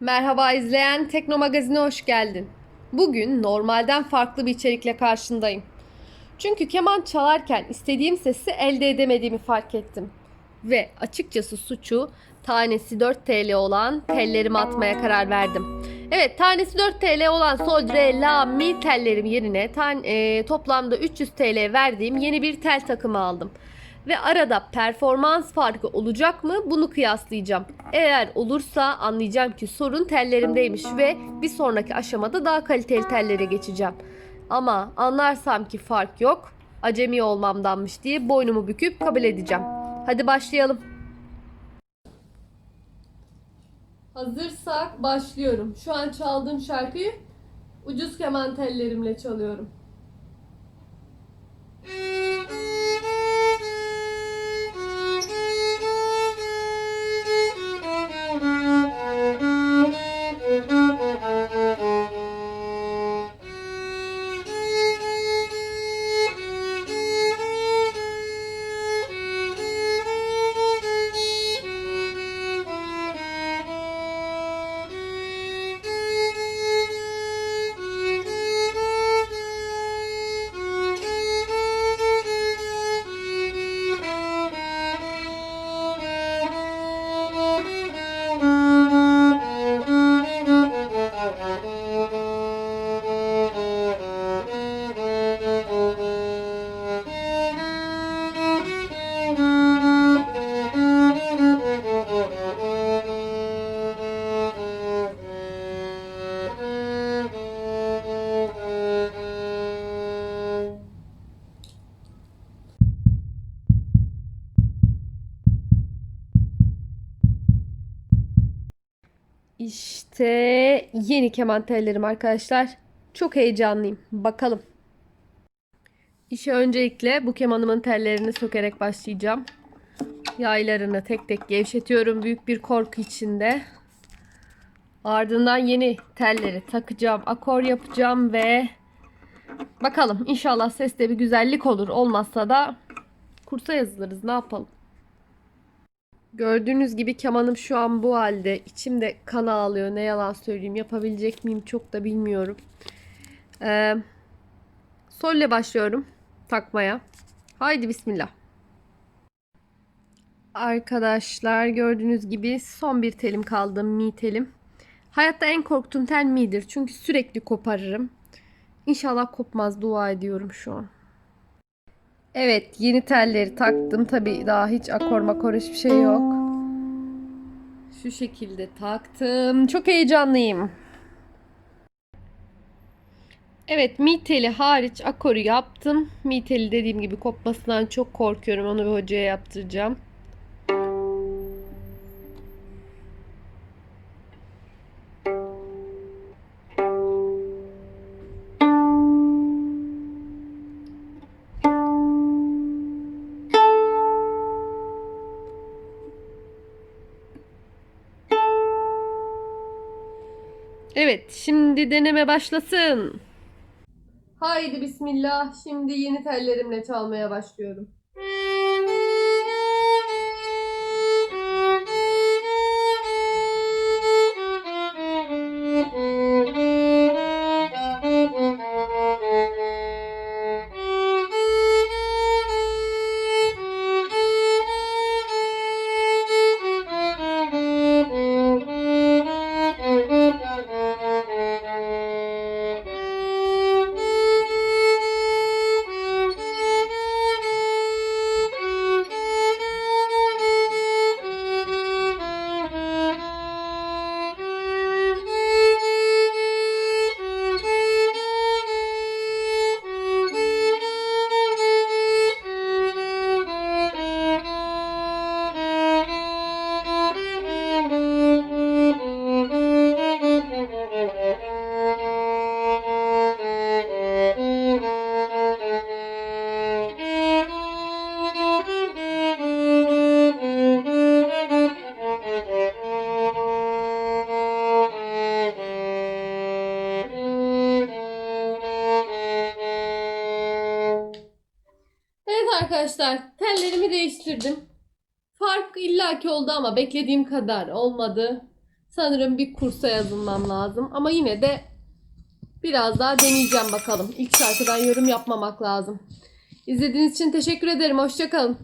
Merhaba izleyen Tekno Magazin'e hoş geldin. Bugün normalden farklı bir içerikle karşındayım. Çünkü keman çalarken istediğim sesi elde edemediğimi fark ettim. Ve açıkçası suçu tanesi 4 TL olan tellerimi atmaya karar verdim. Evet tanesi 4 TL olan sol, re, la, mi tellerim yerine tan, e, toplamda 300 TL verdiğim yeni bir tel takımı aldım. Ve arada performans farkı olacak mı bunu kıyaslayacağım. Eğer olursa anlayacağım ki sorun tellerimdeymiş ve bir sonraki aşamada daha kaliteli tellere geçeceğim. Ama anlarsam ki fark yok, acemi olmamdanmış diye boynumu büküp kabul edeceğim. Hadi başlayalım. Hazırsak başlıyorum. Şu an çaldığım şarkıyı ucuz keman tellerimle çalıyorum. İşte yeni keman tellerim arkadaşlar. Çok heyecanlıyım. Bakalım. İşe öncelikle bu kemanımın tellerini sökerek başlayacağım. Yaylarını tek tek gevşetiyorum büyük bir korku içinde. Ardından yeni telleri takacağım, akor yapacağım ve bakalım inşallah seste bir güzellik olur. Olmazsa da kursa yazılırız. Ne yapalım? Gördüğünüz gibi kemanım şu an bu halde. İçimde kan ağlıyor. Ne yalan söyleyeyim. Yapabilecek miyim çok da bilmiyorum. Ee, solle başlıyorum takmaya. Haydi bismillah. Arkadaşlar gördüğünüz gibi son bir telim kaldı. Mi telim. Hayatta en korktuğum tel mi'dir. Çünkü sürekli koparırım. İnşallah kopmaz. Dua ediyorum şu an. Evet yeni telleri taktım. Tabi daha hiç akor makor hiçbir şey yok. Şu şekilde taktım. Çok heyecanlıyım. Evet mi teli hariç akoru yaptım. Mi teli dediğim gibi kopmasından çok korkuyorum. Onu bir hocaya yaptıracağım. Evet, şimdi deneme başlasın. Haydi bismillah. Şimdi yeni tellerimle çalmaya başlıyorum. Arkadaşlar tellerimi değiştirdim. Fark illaki oldu ama beklediğim kadar olmadı. Sanırım bir kursa yazılmam lazım. Ama yine de biraz daha deneyeceğim bakalım. İlk şarkıdan yorum yapmamak lazım. İzlediğiniz için teşekkür ederim. Hoşçakalın.